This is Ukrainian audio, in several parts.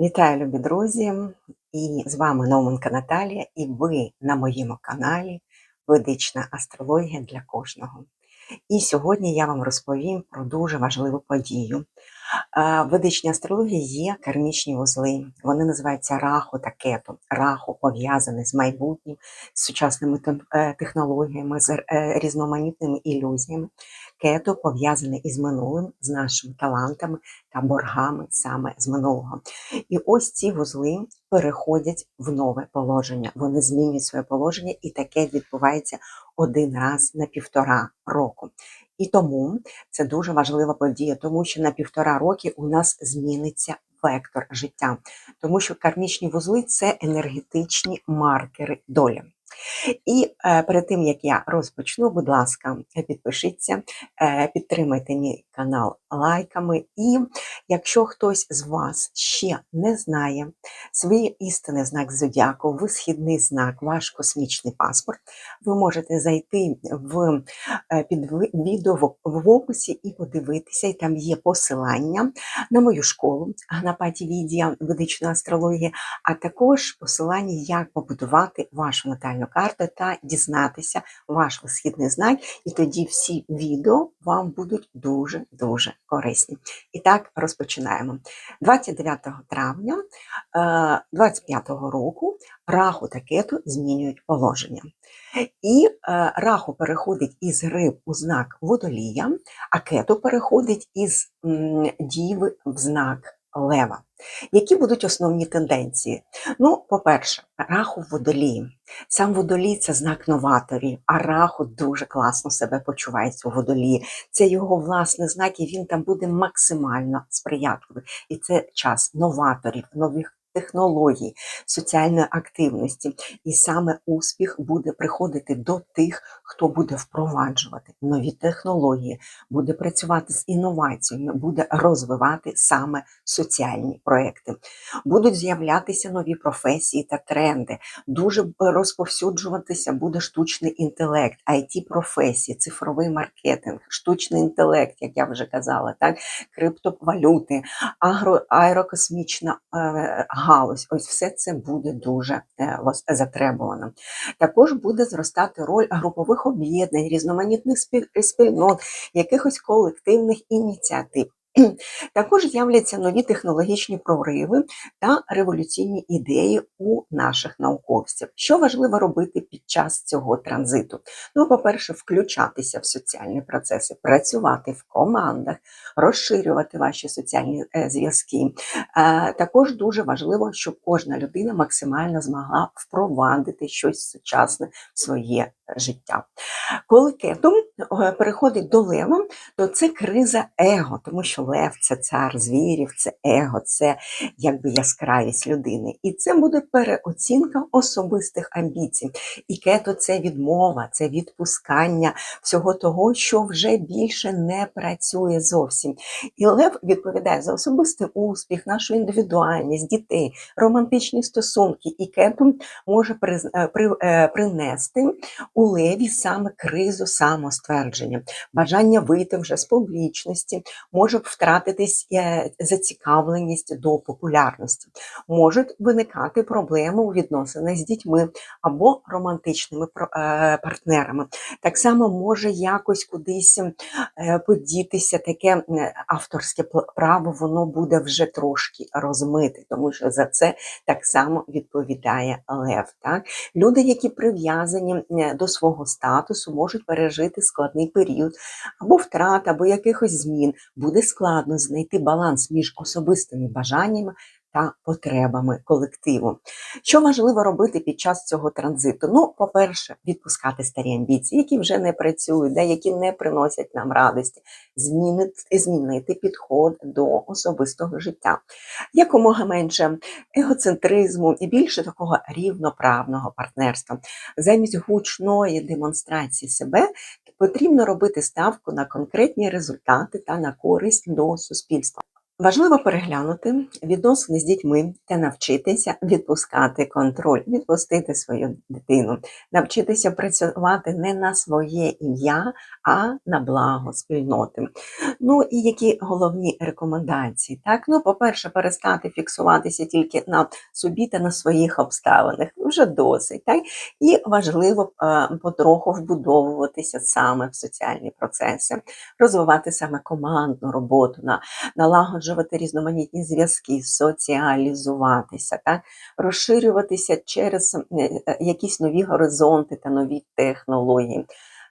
Вітаю, любі друзі! І з вами Науменка Наталія, і ви на моєму каналі Ведична астрологія для кожного. І сьогодні я вам розповім про дуже важливу подію. В ведичній астрології є кармічні вузли. Вони називаються раху та кету. Раху пов'язаний з майбутнім, з сучасними е, технологіями, з е, різноманітними ілюзіями. Кету пов'язаний із минулим, з нашими талантами та боргами саме з минулого. І ось ці вузли переходять в нове положення. Вони змінюють своє положення, і таке відбувається один раз на півтора року. І тому це дуже важлива подія, тому що на півтора роки у нас зміниться вектор життя, тому що кармічні вузли це енергетичні маркери долі. І е, перед тим як я розпочну, будь ласка, підпишіться, е, підтримайте мій канал лайками. І якщо хтось з вас ще не знає свій істинний знак зодіаку, висхідний знак, ваш космічний паспорт, ви можете зайти в е, під відео в, описі і подивитися, і там є посилання на мою школу Гнапаті Відія ведичної астрології, а також посилання, як побудувати вашу натальну карту та дізнатися ваш висхідний знак, і тоді всі відео вам будуть дуже дуже корисні. І так розпочинаємо. 29 травня 25 року раху та кету змінюють положення. І е, раху переходить із риб у знак водолія, а кету переходить із діви в знак лева. Які будуть основні тенденції? Ну, по-перше, раху в водолії. Сам водолій це знак новаторів, а раху дуже класно себе почувається у водолії. Це його власний знак, і він там буде максимально сприятливий. І це час новаторів, нових технологій, соціальної активності. І саме успіх буде приходити до тих, хто буде впроваджувати нові технології, буде працювати з інноваціями, буде розвивати саме соціальні проекти. Будуть з'являтися нові професії та тренди. Дуже розповсюджуватися буде штучний інтелект, it професії, цифровий маркетинг, штучний інтелект, як я вже казала, так, криптовалюти, агро, аерокосмічна е, галузь. Ось все це буде дуже е, затребувано. Також буде зростати роль групових об'єднань, різноманітних спіль- спільнот, якихось колективних ініціатив. Також з'являться нові технологічні прориви та революційні ідеї у наших науковців. Що важливо робити під час цього транзиту? Ну, по-перше, включатися в соціальні процеси, працювати в командах, розширювати ваші соціальні е, зв'язки. Е, також дуже важливо, щоб кожна людина максимально змогла впровадити щось сучасне в своє життя. Коли кетум е, переходить до лева, то це криза его, тому що лев це цар звірів, це его, це якби яскравість людини. І це буде переоцінка особистих амбіцій. І кето це відмова, це відпускання всього того, що вже більше не працює зовсім. І лев відповідає за особистий успіх, нашу індивідуальність, дітей, романтичні стосунки. І кетум може е, е, принести у леві саме кризу самоствердження, бажання вийти вже з публічності, може втратитись е, зацікавленість до популярності, можуть виникати проблеми у відносинах з дітьми або романтичними е, партнерами. Так само може якось кудись е, подітися таке авторське право, воно буде вже трошки розмите, тому що за це так само відповідає лев. Так? Люди, які прив'язані до свого статусу, можуть пережити складний період або втрат, або якихось змін. Буде складно знайти баланс між особистими бажаннями та потребами колективу. Що важливо робити під час цього транзиту? Ну, по-перше, відпускати старі амбіції, які вже не працюють, да, які не приносять нам радості, змінити, змінити підход до особистого життя. Якомога менше егоцентризму і більше такого рівноправного партнерства. Замість гучної демонстрації себе потрібно робити ставку на конкретні результати та на користь до суспільства. Важливо переглянути відносини з дітьми та навчитися відпускати контроль, відпустити свою дитину, навчитися працювати не на своє ім'я, а на благо спільноти. Ну і які головні рекомендації? Так, ну, по-перше, перестати фіксуватися тільки на собі та на своїх обставинах. Вже досить. Так? І важливо е, потроху вбудовуватися саме в соціальні процеси, розвивати саме командну роботу, на налагоджувати різноманітні зв'язки, соціалізуватися, так? розширюватися через е, е, якісь нові горизонти та нові технології.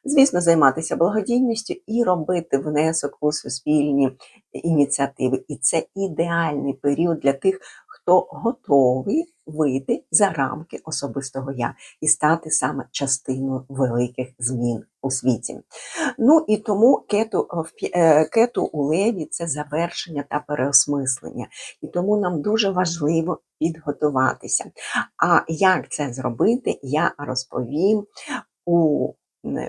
Звісно, займатися благодійністю і робити внесок у суспільні ініціативи. І це ідеальний період для тих, хто готовий вийти за рамки особистого я і стати саме частиною великих змін у світі. Ну і тому кету, е, кету у леві це завершення та переосмислення. І тому нам дуже важливо підготуватися. А як це зробити, я розповім у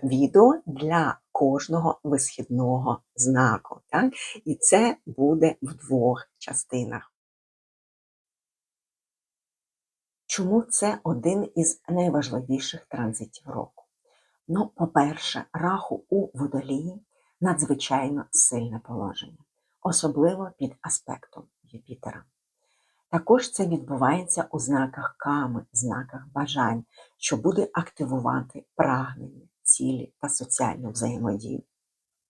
відео для кожного висхідного знаку. Так? І це буде в двох частинах. Чому це один із найважливіших транзитів року? Ну, по-перше, раху у водолії надзвичайно сильне положення, особливо під аспектом Юпітера. Також це відбувається у знаках ками, знаках бажань, що буде активувати прагнення, цілі та соціальну взаємодію.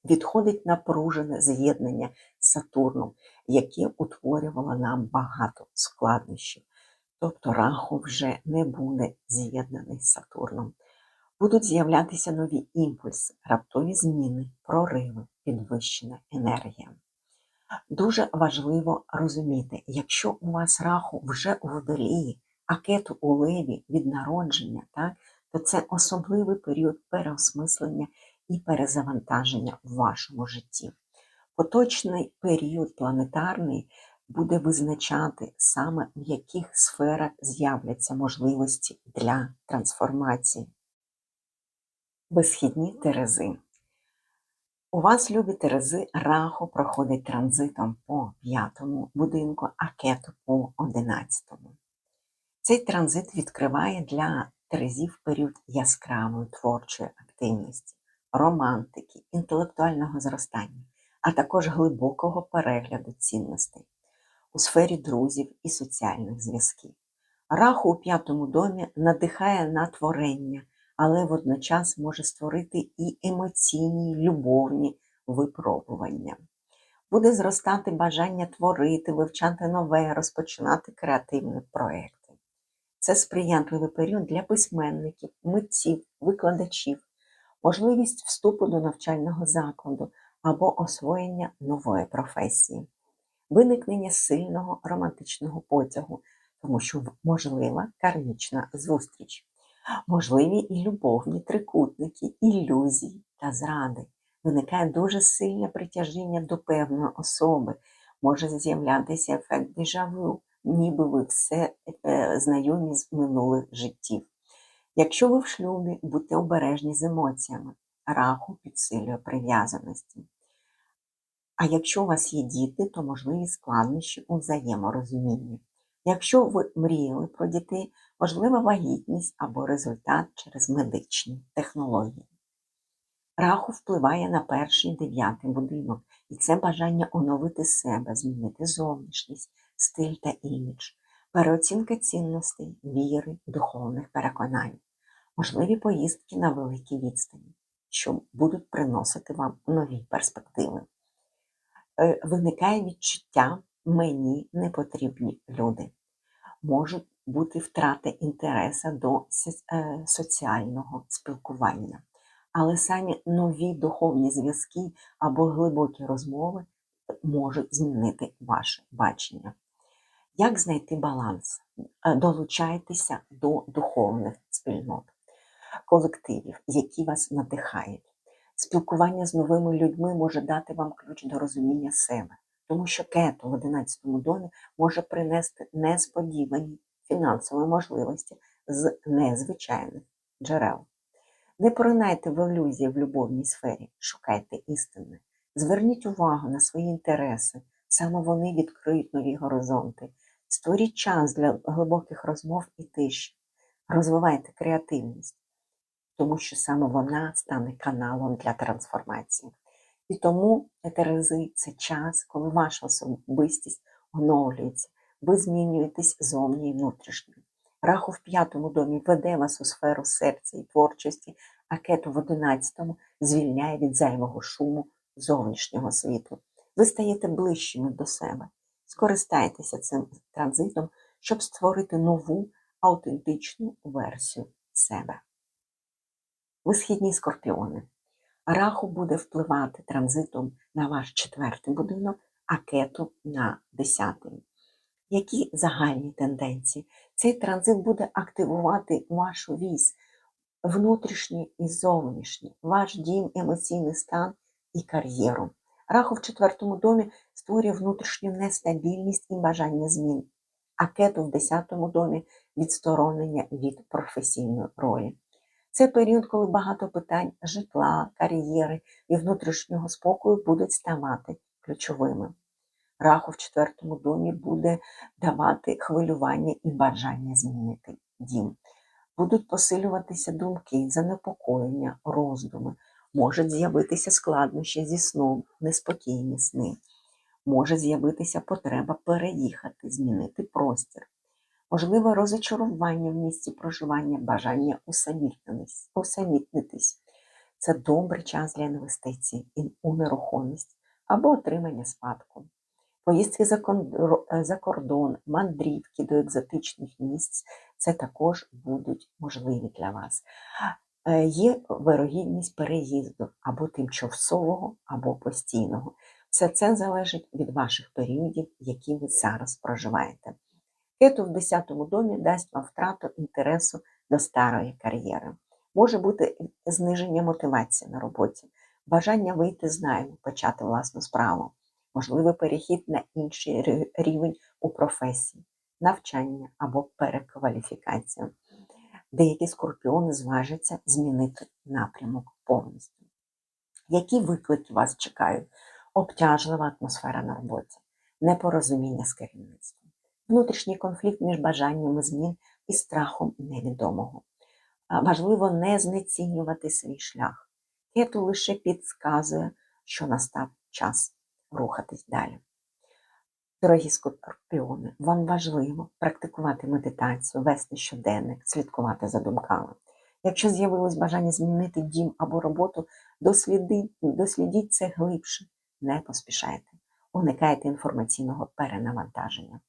Відходить напружене з'єднання з Сатурном, яке утворювало нам багато складнощів. Тобто Раху вже не буде з'єднаний з Сатурном. Будуть з'являтися нові імпульси, раптові зміни, прориви, підвищена енергія. Дуже важливо розуміти, якщо у вас раху вже у водолії, а кету у леві від народження, так, то це особливий період переосмислення і перезавантаження в вашому житті. Поточний період планетарний буде визначати саме в яких сферах з'являться можливості для трансформації. Висхідні Терези. У вас, любі Терези, Раху проходить транзитом по п'ятому будинку, а кету по одинадцятому. Цей транзит відкриває для Терезів період яскравої творчої активності, романтики, інтелектуального зростання, а також глибокого перегляду цінностей у сфері друзів і соціальних зв'язків. Раху у п'ятому домі надихає на творення, але водночас може створити і емоційні, любовні випробування. Буде зростати бажання творити, вивчати нове, розпочинати креативні проекти. Це сприятливий період для письменників, митців, викладачів, можливість вступу до навчального закладу або освоєння нової професії виникнення сильного романтичного потягу, тому що можлива кармічна зустріч, можливі і любовні трикутники, ілюзії та зради. Виникає дуже сильне притяжіння до певної особи, може з'являтися ефект дежавю, ніби ви все е, знайомі з минулих життів. Якщо ви в шлюбі, будьте обережні з емоціями, раху підсилює прив'язаності. А якщо у вас є діти, то можливі складнощі у взаєморозумінні. Якщо ви мріяли про дітей, можлива вагітність або результат через медичні технології. Раху впливає на перший дев'ятий будинок, і це бажання оновити себе, змінити зовнішність, стиль та імідж, переоцінка цінностей, віри, духовних переконань, можливі поїздки на великі відстані, що будуть приносити вам нові перспективи. Е, виникає відчуття мені не потрібні люди. Можуть бути втрати інтересу до е, соціального спілкування. Але самі нові духовні зв'язки або глибокі розмови можуть змінити ваше бачення. Як знайти баланс? Е, долучайтеся до духовних спільнот, колективів, які вас надихають. Спілкування з новими людьми може дати вам ключ до розуміння себе, тому що кету в 11 домі може принести несподівані фінансові можливості з незвичайних джерел. Не поринайте в ілюзії в любовній сфері, шукайте істини, зверніть увагу на свої інтереси, Саме вони відкриють нові горизонти. Створіть час для глибоких розмов і тиші. Розвивайте креативність, тому що саме вона стане каналом для трансформації. І тому Терези це час, коли ваша особистість оновлюється, ви змінюєтесь зовні і внутрішньо. Раху в п'ятому домі веде вас у сферу серця і творчості, а кету в одинадцятому звільняє від зайвого шуму зовнішнього світу. Ви стаєте ближчими до себе. Скористайтеся цим транзитом, щоб створити нову аутентичну версію себе. Ви східні скорпіони. Раху буде впливати транзитом на ваш четвертий будинок, а кету на десятий. Які загальні тенденції? Цей транзит буде активувати вашу вісь, внутрішній і зовнішній, ваш дім, емоційний стан і кар'єру. Раху в четвертому домі створює внутрішню нестабільність і бажання змін, а кету в десятому домі відсторонення від професійної ролі. Це період, коли багато питань житла, кар'єри і внутрішнього спокою будуть ставати ключовими. Раху в четвертому домі буде давати хвилювання і бажання змінити дім. Будуть посилюватися думки, занепокоєння, роздуми, можуть з'явитися складнощі зі сном, неспокійні сни, може з'явитися потреба переїхати, змінити простір. Можливе розочарування в місці проживання, бажання усамітнитись. Це добрий час для інвестицій у нерухомість або отримання спадку. Поїздки за, кордон, мандрівки до екзотичних місць це також будуть можливі для вас. Е, Є вирогідність переїзду або тимчасового, або постійного. Все це залежить від ваших періодів, які ви зараз проживаєте. Кету в 10-му домі дасть вам втрату інтересу до старої кар'єри. Може бути зниження мотивації на роботі, бажання вийти з найму, почати власну справу, можливий перехід на інший рівень у професії, навчання або перекваліфікація. Деякі скорпіони зважаться змінити напрямок повністю. Які виклики вас чекають? Обтяжлива атмосфера на роботі, непорозуміння з керівництвом, внутрішній конфлікт між бажаннями змін і страхом невідомого. Важливо не знецінювати свій шлях. Кету лише підказує, що настав час рухатись далі. Дорогі скорпіони, вам важливо практикувати медитацію, вести щоденник, слідкувати за думками. Якщо з'явилось бажання змінити дім або роботу, дослідіть, дослідіть це глибше, не поспішайте, уникайте інформаційного перенавантаження,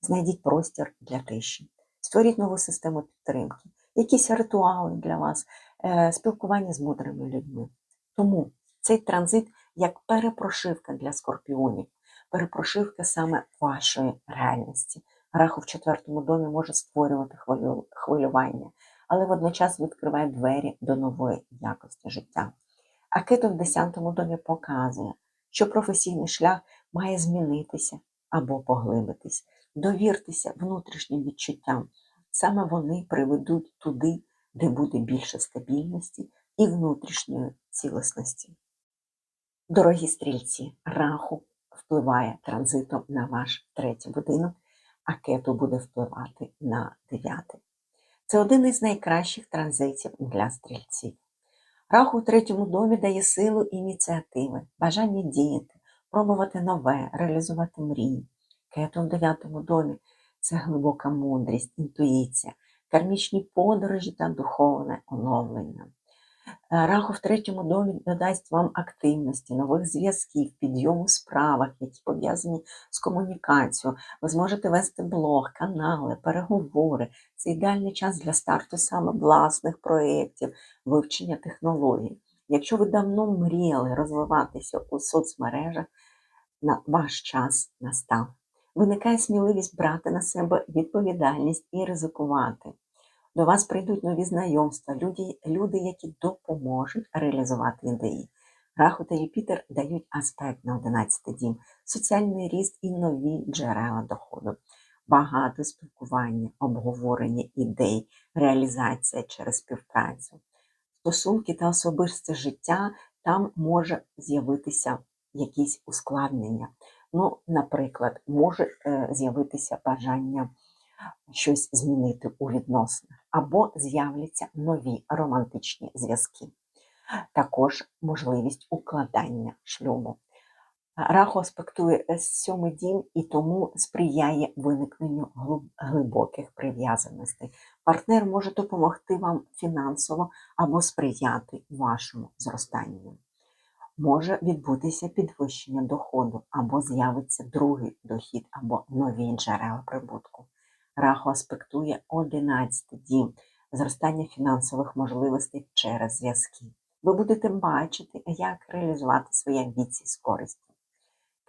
знайдіть простір для тиші, створіть нову систему підтримки, якісь ритуали для вас, е, спілкування з мудрими людьми. Тому цей транзит як перепрошивка для скорпіонів, перепрошивка саме вашої реальності. Раху в четвертому домі може створювати хвилю- хвилювання, але водночас відкриває двері до нової якості життя. А кету в десятому домі показує, що професійний шлях має змінитися або поглибитись. Довіртеся внутрішнім відчуттям. Саме вони приведуть туди, де буде більше стабільності і внутрішньої цілісності. Дорогі стрільці, раху впливає транзитом на ваш третій будинок, а кету буде впливати на дев'ятий. Це один із найкращих транзитів для стрільців. Раху у третьому домі дає силу ініціативи, бажання діяти, пробувати нове, реалізувати мрії. Кету в дев'ятому домі це глибока мудрість, інтуїція, кармічні подорожі та духовне оновлення. Е, Раху в третьому домі додасть вам активності, нових зв'язків, підйому в справах, які пов'язані з комунікацією. Ви зможете вести блог, канали, переговори. Це ідеальний час для старту саме власних проєктів, вивчення технологій. Якщо ви давно мріяли розвиватися у соцмережах, на ваш час настав. Виникає сміливість брати на себе відповідальність і ризикувати. До вас прийдуть нові знайомства, люди, люди, які допоможуть реалізувати ідеї. Раху та Юпітер дають аспект на 11 дім, соціальний ріст і нові джерела доходу. Багато спілкування, обговорення ідей, реалізація через співпрацю. Стосунки та особисте життя там може з'явитися якісь ускладнення. Ну, наприклад, може е, з'явитися бажання щось змінити у відносинах, або з'являться нові романтичні зв'язки. Також можливість укладання шлюбу. Раху аспектує сьомий дім і тому сприяє виникненню глибоких прив'язаностей. Партнер може допомогти вам фінансово або сприяти вашому зростанню. Може відбутися підвищення доходу, або з'явиться другий дохід, або нові джерела прибутку. Раху аспектує 11 дім зростання фінансових можливостей через зв'язки. Ви будете бачити, як реалізувати свої амбіції з користю.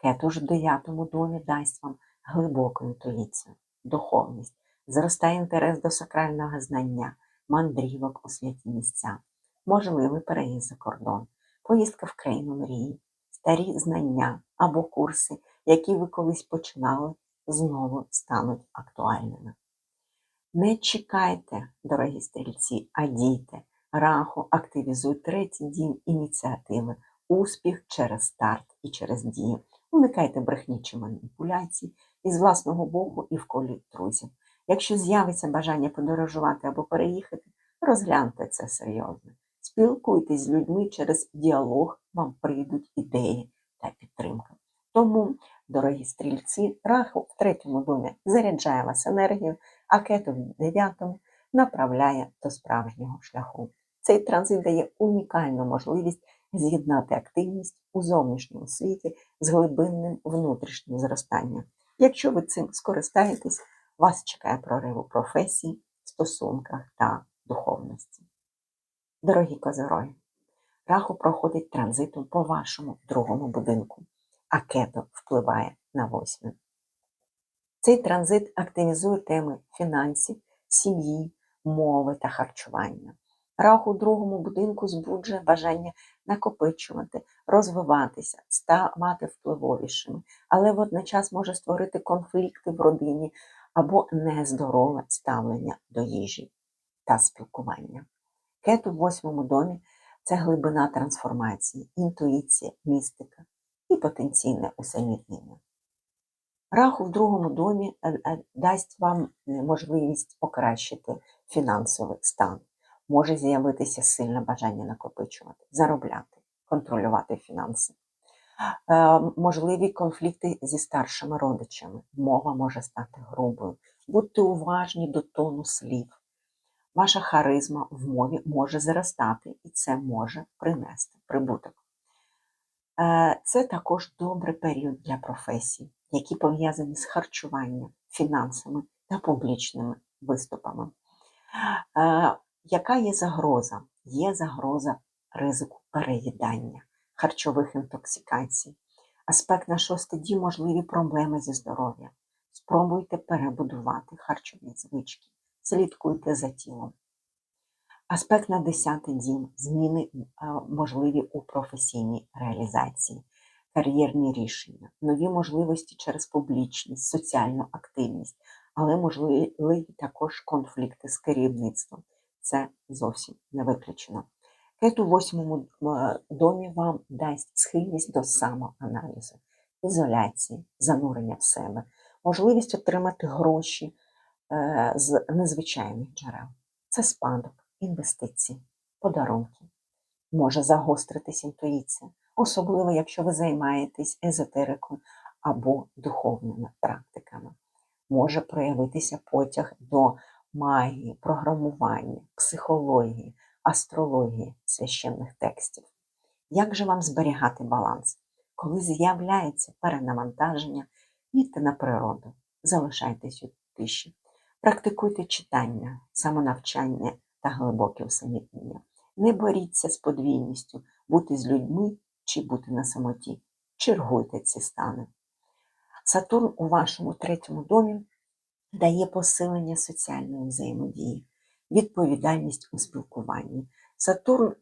Кету ж в дев'ятому домі дасть вам глибоку інтуїцію, духовність, зростає інтерес до сакрального знання, мандрівок у святі місця, можливий переїзд за кордон, поїздка в країну мрії, старі знання або курси, які ви колись починали, знову стануть актуальними. Не чекайте, дорогі стрільці, а дійте. Раху активізуй третій дім ініціативи, успіх через старт і через дію. Уникайте брехні чи маніпуляцій із власного боку і в колі друзів. Якщо з'явиться бажання подорожувати або переїхати, розгляньте це серйозно. Спілкуйтесь з людьми через діалог, вам прийдуть ідеї та підтримка. Тому, дорогі стрільці, раху в третьому домі заряджає вас енергію, а кету в дев'ятому направляє до справжнього шляху. Цей транзит дає унікальну можливість з'єднати активність у зовнішньому світі з глибинним внутрішнім зростанням. Якщо ви цим скористаєтесь, вас чекає прорив у професії, стосунках та духовності. Дорогі козороги, раху проходить транзитом по вашому другому будинку, а кето впливає на восьмий. Цей транзит активізує теми фінансів, сім'ї, мови та харчування. Раху у другому будинку збуджує бажання накопичувати, розвиватися, ставати впливовішими, але водночас може створити конфлікти в родині або нездорове ставлення до їжі та спілкування. Кет у восьмому домі це глибина трансформації, інтуїція, містика і потенційне усамітнення. Раху в другому домі е, е, дасть вам можливість покращити фінансовий стан. Може з'явитися сильне бажання накопичувати, заробляти, контролювати фінанси. Е, Можливі конфлікти зі старшими родичами. Мова може стати грубою. Будьте уважні до тону слів. Ваша харизма в мові може зростати, і це може принести прибуток. Е, Це також добрий період для професій, які пов'язані з харчуванням, фінансами та публічними виступами. Е, Яка є загроза? Є загроза ризику переїдання, харчових інтоксикацій. Аспект на шостий можливі проблеми зі здоров'ям. Спробуйте перебудувати харчові звички, слідкуйте за тілом. Аспект на десятий дім зміни е, можливі у професійній реалізації, кар'єрні рішення, нові можливості через публічність, соціальну активність, але можливі також конфлікти з керівництвом. Це зовсім не виключено. Кет у восьмому е, домі вам дасть схильність до самоаналізу, ізоляції, занурення в себе, можливість отримати гроші з незвичайних джерел. Це спадок, інвестиції, подарунки. Може загостритись інтуїція, особливо якщо ви займаєтесь езотерикою або духовними практиками. Може проявитися потяг до магії, програмування, психології, астрології священних текстів. Як же вам зберігати баланс? Коли з'являється перенавантаження, їдьте на природу, залишайтесь у тиші, практикуйте читання, самонавчання та глибоке усамітнення. Не боріться з подвійністю, бути з людьми чи бути на самоті. Чергуйте ці стани. Сатурн у вашому третьому домі дає посилення соціальної взаємодії, відповідальність у спілкуванні. Сатурн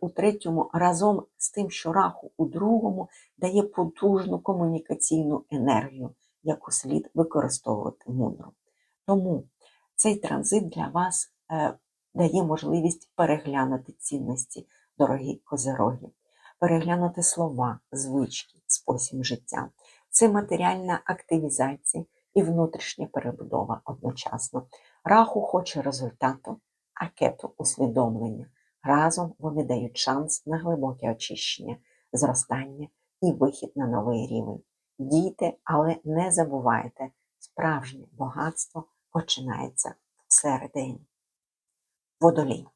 у третьому разом з тим, що раху у другому дає потужну комунікаційну енергію, яку слід використовувати мудро. Тому цей транзит для вас е, дає можливість переглянути цінності, дорогі козероги, переглянути слова, звички, спосіб життя. Це матеріальна активізація і внутрішня перебудова одночасно. Раху хоче результату, а кету усвідомлення. Разом вони дають шанс на глибоке очищення, зростання і вихід на новий рівень. Дійте, але не забувайте, справжнє багатство починається всередині. Водолій.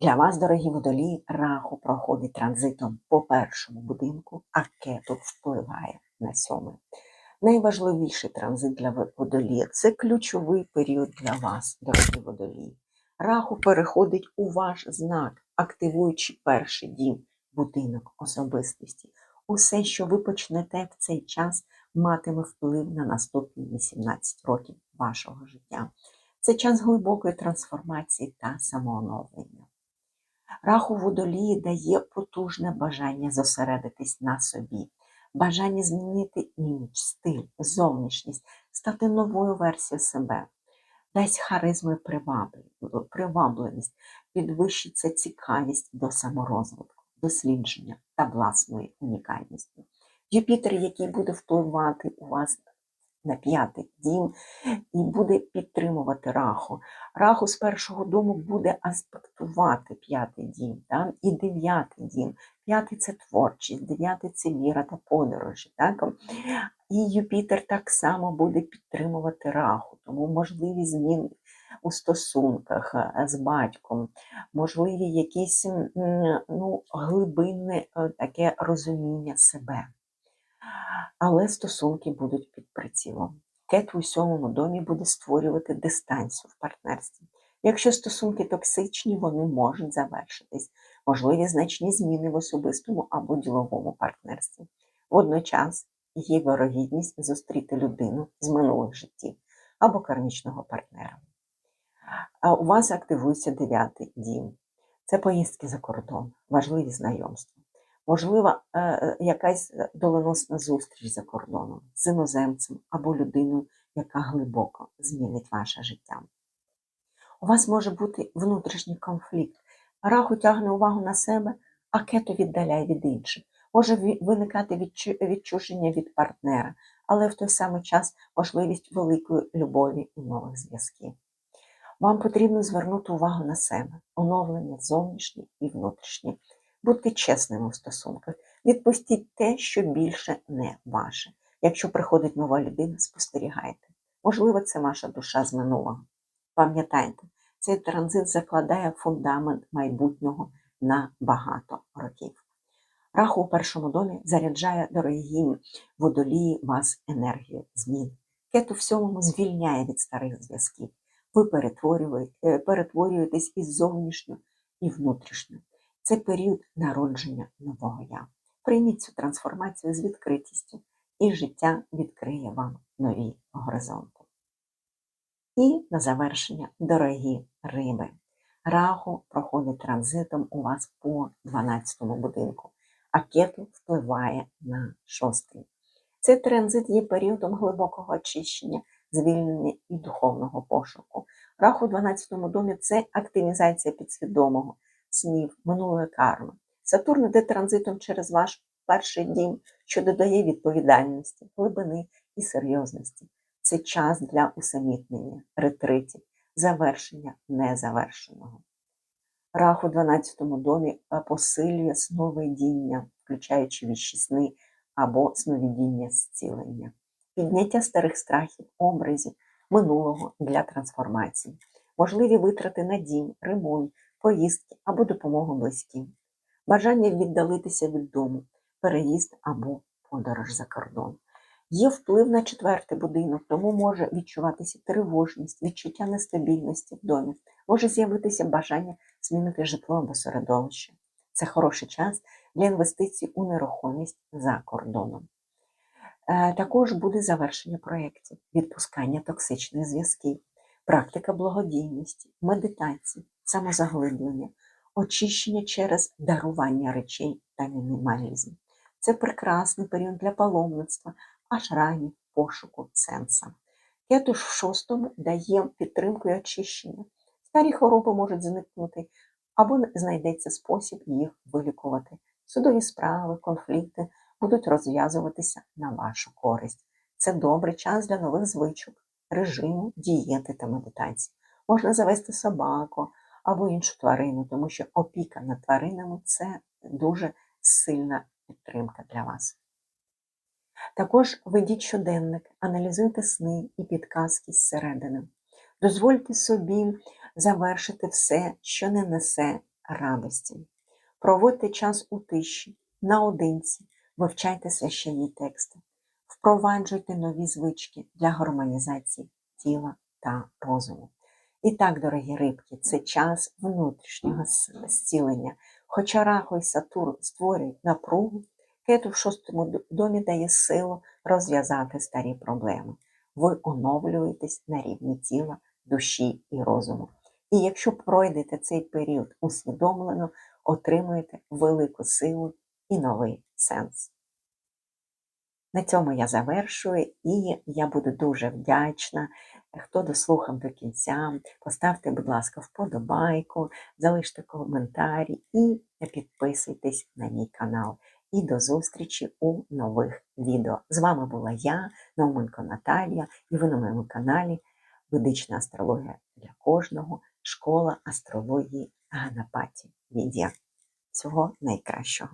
Для вас, дорогі водолії, раху проходить транзитом по першому будинку, а кету впливає на сьомий. Найважливіший транзит для водолія це ключовий період для вас, дорогі водолії. Раху переходить у ваш знак, активуючи перший дім, будинок особистості. Усе, що ви почнете в цей час, матиме вплив на наступні 18 років вашого життя. Це час глибокої трансформації та самооновлення. Раху водолії дає потужне бажання зосередитись на собі, бажання змінити імідж, стиль, зовнішність, стати новою версією себе, дасть харизму і привабливість, підвищиться цікавість до саморозвитку, дослідження та власної унікальності. Юпітер, який буде впливати у вас на п'ятий дім і буде підтримувати раху. Раху з першого дому буде аспектувати п'ятий дім так? і дев'ятий дім. П'ятий це творчість, дев'ятий це віра та подорожі. Так? І Юпітер так само буде підтримувати раху, тому можливі зміни у стосунках е, з батьком, можливі якісь ну, глибинне е, таке розуміння себе але стосунки будуть під прицілом. Кет у сьомому домі буде створювати дистанцію в партнерстві. Якщо стосунки токсичні, вони можуть завершитись, можливі значні зміни в особистому або діловому партнерстві. Водночас є вирогідність зустріти людину з минулих життів або кармічного партнера. А у вас активується дев'ятий дім. Це поїздки за кордон, важливі знайомства. Можлива е, е, якась доленосна зустріч за кордоном з іноземцем або людиною, яка глибоко змінить ваше життя. У вас може бути внутрішній конфлікт. Раху тягне увагу на себе, а кето віддаляє від інших. Може виникати відчуження від партнера, але в той самий час можливість великої любові і нових зв'язків. Вам потрібно звернути увагу на себе, оновлення зовнішнє і внутрішнє. Будьте чесними в стосунках. Відпустіть те, що більше не ваше. Якщо приходить нова людина, спостерігайте. Можливо, це ваша душа з минулого. Пам'ятайте, цей транзит закладає фундамент майбутнього на багато років. Раху у першому домі заряджає дорогі водолії вас енергію змін. Кету всьому звільняє від старих зв'язків. Ви е, перетворюєтесь із зовнішнього і внутрішнього. Це період народження нового я. Прийміть цю трансформацію з відкритістю, і життя відкриє вам нові горизонти. І на завершення, дорогі риби. Раху проходить транзитом у вас по 12-му будинку, а кету впливає на шостий. Цей транзит є періодом глибокого очищення, звільнення і духовного пошуку. Раху у 12-му домі це активізація підсвідомого снів, минулої карми. Сатурн іде транзитом через ваш перший дім, що додає відповідальності, глибини і серйозності. Це час для усамітнення, ретритів, завершення незавершеного. Рах у 12-му домі посилює сновидіння, включаючи віщі сни або сновидіння зцілення, підняття старих страхів, образів, минулого для трансформації, можливі витрати на дім, ремонт, поїздки або допомогу близьким, бажання віддалитися від дому, переїзд або подорож за кордон. Є вплив на четвертий будинок, тому може відчуватися тривожність, відчуття нестабільності в домі, може з'явитися бажання змінити житло або середовище. Це хороший час для інвестицій у нерухомість за кордоном. Е, також буде завершення проєктів, відпускання токсичних зв'язків, практика благодійності, медитації, самозаглиблення, очищення через дарування речей та мінімалізм. Це прекрасний період для паломництва, аж ранніх пошуку сенса. Кетуш в шостому дає підтримку і очищення. Старі хвороби можуть зникнути, або знайдеться спосіб їх вилікувати. Судові справи, конфлікти будуть розв'язуватися на вашу користь. Це добрий час для нових звичок, режиму, дієти та медитації. Можна завести собаку або іншу тварину, тому що опіка над тваринами це дуже сильна підтримка для вас. Також ведіть щоденник, аналізуйте сни і підказки зсередини. Дозвольте собі завершити все, що не несе радості. Проводьте час у тиші, наодинці, вивчайте священні тексти, впроваджуйте нові звички для гармонізації тіла та розуму. І так, дорогі рибки, це час внутрішнього зцілення. Хоча Раху і Сатурн створюють напругу, кету в шостому домі дає силу розв'язати старі проблеми. Ви оновлюєтесь на рівні тіла, душі і розуму. І якщо пройдете цей період усвідомлено, отримуєте велику силу і новий сенс. На цьому я завершую, і я буду дуже вдячна, хто дослухав до кінця. Поставте, будь ласка, вподобайку, залиште коментарі і підписуйтесь на мій канал. І до зустрічі у нових відео. З вами була я, Науменко Наталія, і ви на моєму каналі Ведична астрологія для кожного, школа астрології Ганапаті Відія. Всього найкращого.